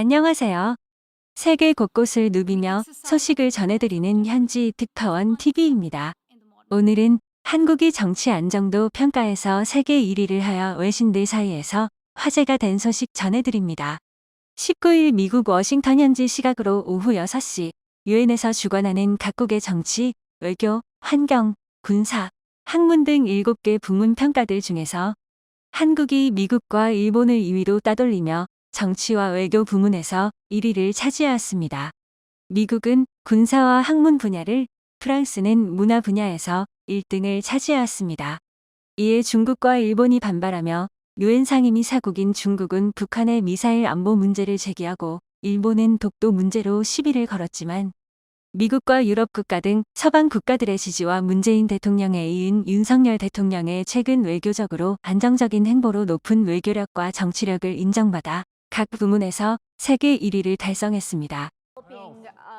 안녕하세요. 세계 곳곳을 누비며 소식을 전해드리는 현지 특파원 TV입니다. 오늘은 한국이 정치 안정도 평가에서 세계 1위를 하여 외신들 사이에서 화제가 된 소식 전해드립니다. 19일 미국 워싱턴 현지 시각으로 오후 6시 유엔에서 주관하는 각국의 정치, 외교, 환경, 군사, 학문 등 7개 부문 평가들 중에서 한국이 미국과 일본을 2위로 따돌리며 정치와 외교 부문에서 1위를 차지하였습니다. 미국은 군사와 학문 분야를, 프랑스는 문화 분야에서 1등을 차지하였습니다. 이에 중국과 일본이 반발하며 유엔 상임위 사국인 중국은 북한의 미사일 안보 문제를 제기하고 일본은 독도 문제로 시비를 걸었지만 미국과 유럽 국가 등 서방 국가들의 지지와 문재인 대통령에 이은 윤석열 대통령의 최근 외교적으로 안정적인 행보로 높은 외교력과 정치력을 인정받아 각 부문에서 세계 1위를 달성했습니다.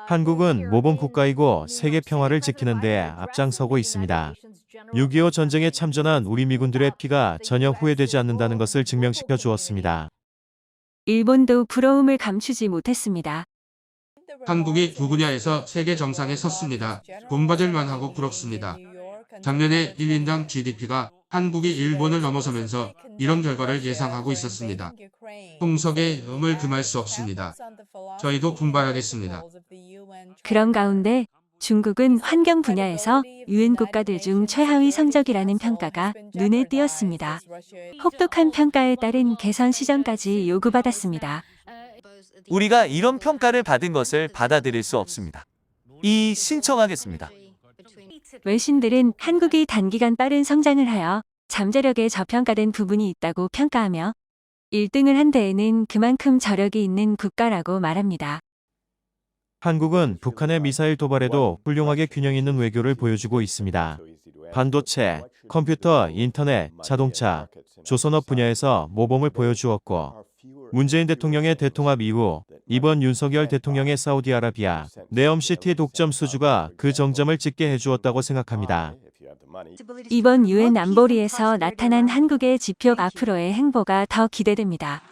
한국은 모범 국가이고 세계 평화를 지키는 데 앞장서고 있습니다. 6.25 전쟁에 참전한 우리 미군들의 피가 전혀 후회되지 않는다는 것을 증명시켜 주었습니다. 일본도 부러움을 감추지 못했습니다. 한국이 두 분야에서 세계 정상에 섰습니다. 본받을 만하고 부럽습니다. 작년에 1인당 GDP가 한국이 일본을 넘어서면서 이런 결과를 예상하고 있었습니다. 홍석의 음을 금할 수 없습니다. 저희도 분발하겠습니다. 그런 가운데 중국은 환경 분야에서 유엔 국가들 중 최하위 성적이라는 평가가 눈에 띄었습니다. 혹독한 평가에 따른 개선 시정까지 요구받았습니다. 우리가 이런 평가를 받은 것을 받아들일 수 없습니다. 이 신청하겠습니다. 외신들은 한국이 단기간 빠른 성장을 하여 잠재력에 저평가된 부분이 있다고 평가하며 1등을 한 데에는 그만큼 저력이 있는 국가라고 말합니다. 한국은 북한의 미사일 도발에도 훌륭하게 균형 있는 외교를 보여주고 있습니다. 반도체, 컴퓨터, 인터넷, 자동차, 조선업 분야에서 모범을 보여주었고 문재인 대통령의 대통합 이후 이번 윤석열 대통령의 사우디아라비아 네옴시티 독점 수주가 그 정점을 찍게 해주었다고 생각합니다. 이번 유엔 안보리에서 나타난 한국의 지표 앞으로의 행보가 더 기대됩니다.